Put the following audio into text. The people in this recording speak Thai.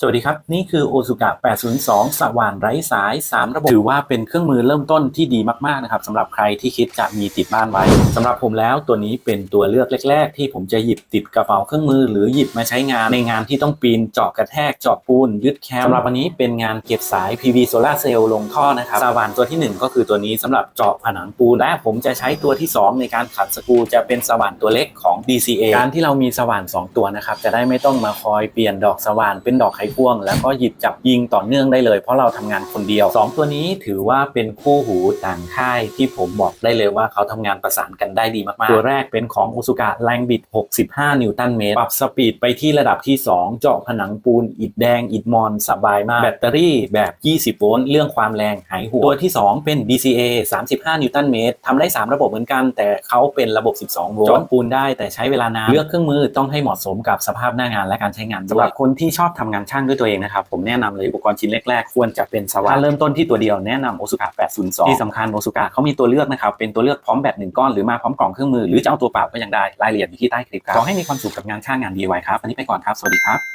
สวัสดีครับ นี่คือโอซุกะ802 สว่านไร้สาย 3 ระบบ ถือว่าเป็นเครื่องมือเริ่มต้นที่ดีมากๆนะครับสำหรับใครที่คิดจะมีติดบ้านไว้สำหรับผมแล้วตัวนี้เป็นตัวเลือกแรก ๆ ที่ผมจะหยิบติดกระเป๋าเครื่องมือ หรือหยิบมาใช้งานในงานที่ต้องปีนเจาะกระแทกเจาะปูน ยึดแคมสำหรับวันนี้เป็นงานเก็บสาย PV โซลาเซลล์ลงท่อนะครับสว่านตัวทีหนึ่1 ก็คือตัวนี้สำหรับเจาะผนังปูนและผมจะใช้ตัวที่ 2 ในการขัดสกรูจะเป็นสว่านตัวเล็กของ DCA การที่เรามีสว่าน 2 ตัวนะครับจะได้ไม่ต้องมาคอยเปลี่ยนดอกสว่านเป็นดอกไขควง แล้วก็หยิบจับยิงต่อเนื่องได้เลย เพราะเราทำงานคนเดียว 2 ตัวนี้ถือว่าเป็นคู่หูต่างค่ายที่ผมบอกได้เลยว่าเขาทำงานประสานกันได้ดีมากๆ ตัวแรกเป็นของโอซุกะแรงบิด 65 นิวตันเมตร ปรับสปีดไปที่ระดับที่ 2 เจาะผนังปูน อิฐแดง อิฐมอนสบายมาก แบตเตอรี่แบบ 20 โวลต์ เรื่องความแรงหายห่วง ตัวที่ 2 เป็น DCA 35 นิวตันเมตรทำได้ 3 ระบบเหมือนกัน แต่เขาเป็นระบบ 12 โวลต์ เจาะปูนได้แต่ใช้เวลานาน เลือกเครื่องมือต้องให้เหมาะสมกับสภาพหน้างานและการใช้งานสำหรับคนที่ชอบทำงานช่างด้วยตัวเองนะครับ ผมแนะนำเลยอุปกรณ์ชิ้นแรกๆ ควรจะเป็นสว่านเริ่มต้นที่ตัวเดียวแนะนำโอสุกะ802 ที่สำคัญโอสุกะเขามีตัวเลือกนะครับ เป็นตัวเลือกพร้อมแบตหนึ่งก้อนหรือมาพร้อมกล่องเครื่องมือหรือจะเอาตัวเปล่าก็ยังได้รายละเอียดอยู่ที่ใต้คลิปครับขอให้มีความสุขกับงานช่างงาน DIY ครับวันนี้ไปก่อนครับสวัสดีครับ